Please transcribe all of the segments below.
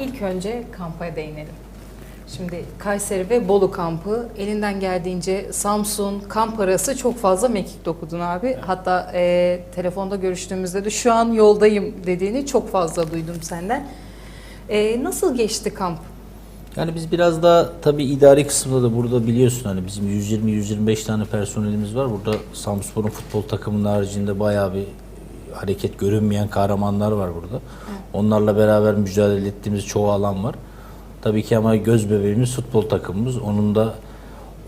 ilk önce kampa değinelim. Şimdi Kayseri ve Bolu kampı elinden geldiğince Samsun kamp arası çok fazla mekik dokudun abi. Hatta e, telefonda görüştüğümüzde de şu an yoldayım dediğini çok fazla duydum senden. E, nasıl geçti kamp? Yani biz biraz daha tabii idari kısımda da burada biliyorsun hani bizim 120-125 tane personelimiz var. Burada Samspor'un futbol takımının haricinde bayağı bir hareket görünmeyen kahramanlar var burada. Onlarla beraber mücadele ettiğimiz çoğu alan var. Tabii ki ama göz bebeğimiz futbol takımımız. Onun da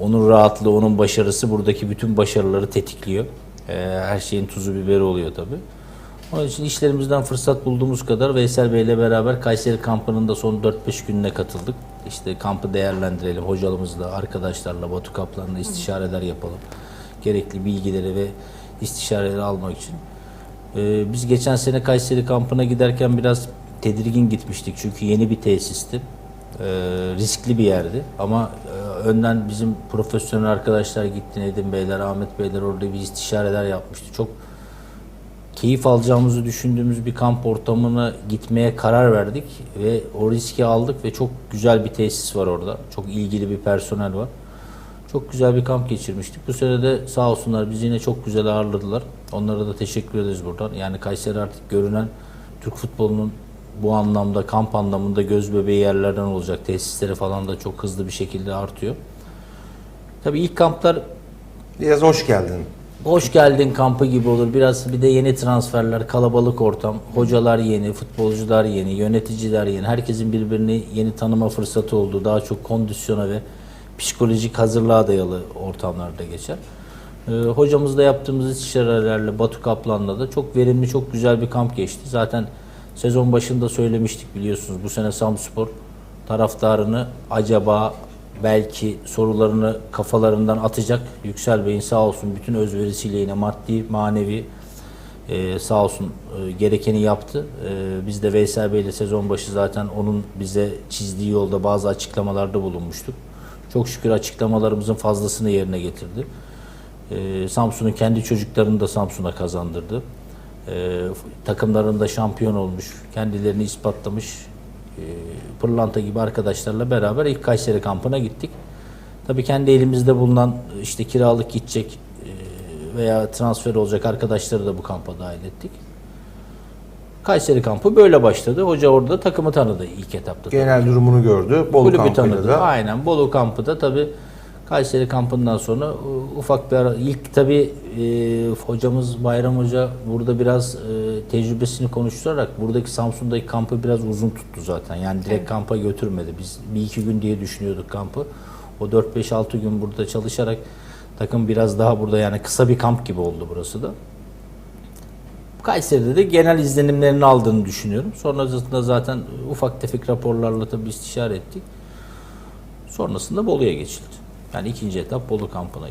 onun rahatlığı, onun başarısı buradaki bütün başarıları tetikliyor. Ee, her şeyin tuzu biberi oluyor tabii. Onun için işlerimizden fırsat bulduğumuz kadar Veysel Bey ile beraber Kayseri kampının da son 4-5 gününe katıldık. İşte kampı değerlendirelim, hocalarımızla, arkadaşlarla, Batu Kaplan'la istişareler yapalım. Gerekli bilgileri ve istişareleri almak için. Ee, biz geçen sene Kayseri kampına giderken biraz tedirgin gitmiştik çünkü yeni bir tesisti. Ee, riskli bir yerdi ama e, önden bizim profesyonel arkadaşlar gitti Nedim Beyler, Ahmet Beyler orada bir istişareler yapmıştı. Çok keyif alacağımızı düşündüğümüz bir kamp ortamına gitmeye karar verdik ve o riski aldık ve çok güzel bir tesis var orada. Çok ilgili bir personel var. Çok güzel bir kamp geçirmiştik. Bu sene de sağ olsunlar bizi yine çok güzel ağırladılar. Onlara da teşekkür ederiz buradan. Yani Kayseri artık görünen Türk futbolunun bu anlamda kamp anlamında göz bebeği yerlerden olacak. Tesisleri falan da çok hızlı bir şekilde artıyor. Tabii ilk kamplar Biraz hoş geldin. Hoş geldin kampı gibi olur. Biraz bir de yeni transferler, kalabalık ortam. Hocalar yeni, futbolcular yeni, yöneticiler yeni. Herkesin birbirini yeni tanıma fırsatı oldu. Daha çok kondisyona ve psikolojik hazırlığa dayalı ortamlarda geçer. Ee, hocamızla yaptığımız istişarelerle Batu Kaplan'la da çok verimli, çok güzel bir kamp geçti. Zaten sezon başında söylemiştik biliyorsunuz. Bu sene Samspor taraftarını acaba belki sorularını kafalarından atacak. Yüksel Bey'in sağ olsun bütün özverisiyle yine maddi, manevi e, sağ olsun e, gerekeni yaptı. E, biz de Veysel Bey ile sezon başı zaten onun bize çizdiği yolda bazı açıklamalarda bulunmuştuk. Çok şükür açıklamalarımızın fazlasını yerine getirdi. E, Samsun'un kendi çocuklarını da Samsun'a kazandırdı. E, takımlarında şampiyon olmuş, kendilerini ispatlamış e, pırlanta gibi arkadaşlarla beraber ilk Kayseri kampına gittik. Tabii kendi elimizde bulunan işte kiralık gidecek e, veya transfer olacak arkadaşları da bu kampa dahil ettik. Kayseri kampı böyle başladı. Hoca orada takımı tanıdı ilk etapta. Genel durumunu gördü. Bolu Kulübü kampıyla tanıdı. da. Aynen. Bolu kampı da tabii Kayseri kampından sonra e, ufak bir ara, ilk tabii e, hocamız Bayram Hoca burada biraz e, tecrübesini konuşturarak buradaki Samsun'daki kampı biraz uzun tuttu zaten. Yani direkt kampa götürmedi. Biz bir iki gün diye düşünüyorduk kampı. O 4-5-6 gün burada çalışarak takım biraz daha burada yani kısa bir kamp gibi oldu burası da. Kayseri'de de genel izlenimlerini aldığını düşünüyorum. Sonrasında zaten ufak tefek raporlarla tabii istişare ettik. Sonrasında Bolu'ya geçildi. Yani ikinci etap Bolu kampına geçildi.